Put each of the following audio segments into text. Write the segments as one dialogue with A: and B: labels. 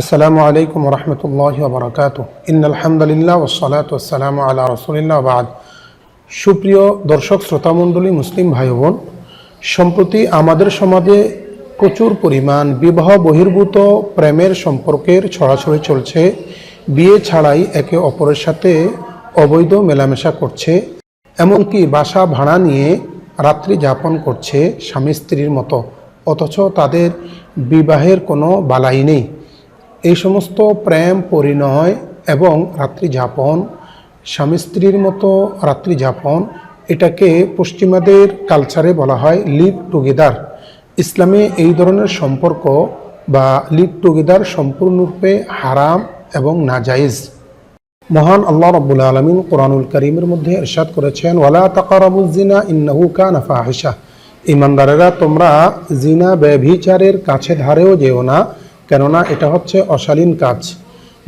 A: আসসালামু আলাইকুম রহমতুল্লাহ বরকাত ইন আলহামদুলিল্লাহ ওসালাত ওসালাম আল্লাহ রসুলিল্লাহ বাদ। সুপ্রিয় দর্শক, শ্রোতামণ্ডলী, মুসলিম ভাই বোন সম্প্রতি আমাদের সমাজে প্রচুর পরিমাণ বিবাহ বহির্ভূত প্রেমের সম্পর্কের ছড়াছড়ি চলছে। বিয়ে ছাড়াই একে অপরের সাথে অবৈধ মেলামেশা করছে, এমনকি বাসা ভাড়া নিয়ে রাত্রি যাপন করছে স্বামী স্ত্রীর মতো। অথচ তাদের বিবাহের কোনো বালাই নেই। এই সমস্ত প্রেম পরিণয় এবং রাত্রি যাপন, স্বামী স্ত্রীর মতো রাত্রি যাপন, এটাকে পশ্চিমাদের কালচারে বলা হয় লিভ টুগেদার ইসলামে এই ধরনের সম্পর্ক বা লিভ টুগেদার সম্পূর্ণরূপে হারাম এবং নাজাইজ মহান আল্লাহ রব্বুল আলমিন কোরআনুল করিমের মধ্যে এরশাদ করেছেন, ওয়ালা তাকারাবুজিনা ইন্নাহু কানা ফাহিশা ইমানদারেরা, তোমরা জিনা ব্যভিচারের কাছে ধারেও যেও না কেননা এটা হচ্ছে অশালীন কাজ।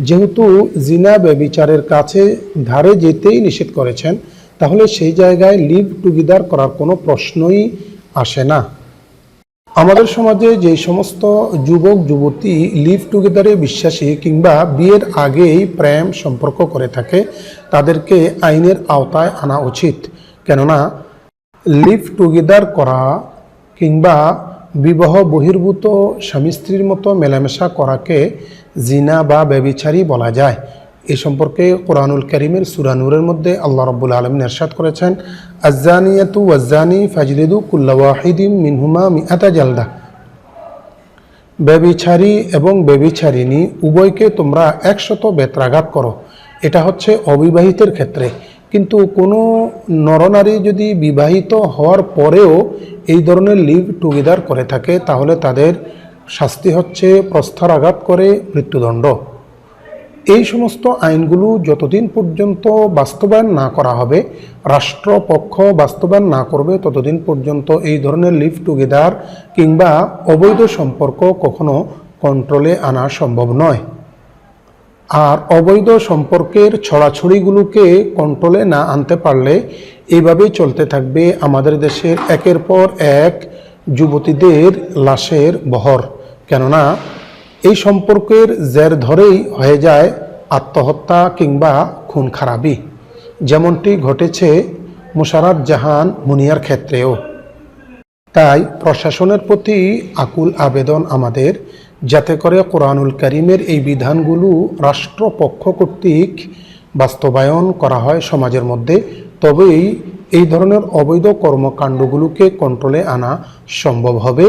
A: যেহেতু জিনা ব্যভিচারের কাছে ধারে যেতেই নিষেধ করেছেন, তাহলে সেই জায়গায় লিভ টুগেদার করার কোনো প্রশ্নই আসে না। আমাদের সমাজে যে সমস্ত যুবক, যুবতী লিভ টুগেদারে বিশ্বাসী কিংবা বিয়ের আগেই প্রেম সম্পর্ক করে থাকে, তাদেরকে আইনের আওতায় আনা উচিত। কেননা লিভ টুগেদার করা কিংবা বিবাহ বহির্ভূত স্বামী স্ত্রীর মতো মেলামেশা করাকে জিনা বা ব্যবিচারী বলা যায়। এ সম্পর্কে কোরআনুল করিমের সুরানুরের মধ্যে আল্লাহ রব্বুল আলমিন এরশাদ করেছেন আজানিয়াতু ওয়াজানি ফাজলিদু কুল্লাওয়াহিদিম মিনহুমা মিআতা জালদা। ব্যবিচারী এবং ব্যবিচারিণী উভয়কে তোমরা একশত বেত্রাঘাত করো। এটা হচ্ছে অবিবাহিতের ক্ষেত্রে। কিন্তু কোনো নরনারী যদি বিবাহিত হওয়ার পরেও এই ধরনের লিভ টুগেদার করে থাকে, তাহলে তাদের শাস্তি হচ্ছে প্রস্তারাঘাত করে মৃত্যুদণ্ড। এই সমস্ত আইনগুলো যতদিন পর্যন্ত বাস্তবায়ন না করা হবে, রাষ্ট্রপক্ষ বাস্তবায়ন না করবে, ততদিন পর্যন্ত এই ধরনের লিভ টুগেদার কিংবা অবৈধ সম্পর্ক কখনো কন্ট্রোলে আনা সম্ভব নয়। আর অবৈধ সম্পর্কের ছড়াছড়িগুলোকে কন্ট্রোলে না আনতে পারলে এইভাবেই চলতে থাকবে আমাদের দেশের একের পর এক যুবতীদের লাশের বহর। কেননা, এই সম্পর্কের জের ধরেই হয়ে যায় আত্মহত্যা কিংবা খুন খারাপি যেমনটি ঘটেছে মুশারফ জাহান মুনিয়ার ক্ষেত্রেও। তাই প্রশাসনের প্রতি আকুল আবেদন আমাদের, যাতে করে কোরআনুল করিমের এই বিধানগুলো রাষ্ট্রপক্ষ কর্তৃক বাস্তবায়ন করা হয় সমাজের মধ্যে, তবেই এই ধরনের অবৈধ কর্মকাণ্ডগুলোকে কন্ট্রোলে আনা সম্ভব হবে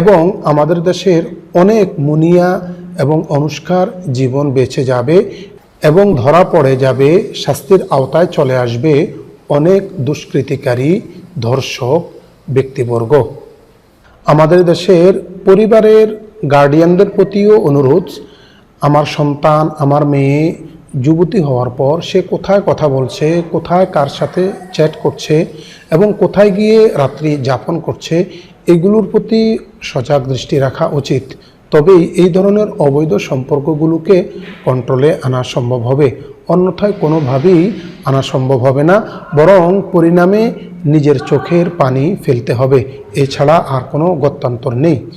A: এবং আমাদের দেশের অনেক মুনিয়া এবং অনুষ্কার জীবন বেঁচে যাবে এবং ধরা পড়ে যাবে, শাস্তির আওতায় চলে আসবে অনেক দুষ্কৃতিকারী, ধর্ষক ব্যক্তিবর্গ। আমাদের দেশের পরিবারের গার্ডিয়ানদের প্রতিও অনুরোধ, আমার সন্তান, আমার মেয়ে যুবতী হওয়ার পর সে কোথায় কথা বলছে, কোথায় কার সাথে চ্যাট করছে এবং কোথায় গিয়ে রাত্রি যাপন করছে, এগুলোর প্রতি সজাগ দৃষ্টি রাখা উচিত। তবেই এই ধরনের অবৈধ সম্পর্কগুলোকে কন্ট্রোলে আনা সম্ভব হবে। অন্যথায় কোনোভাবেই আনা সম্ভব হবে না, বরং পরিণামে নিজের চোখের পানি ফেলতে হবে। এছাড়া আর কোনো গত্যান্তর নেই।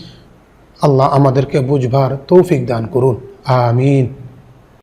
A: আল্লাহ আমাদেরকে বুঝবার তৌফিক দান করুন। আমিন।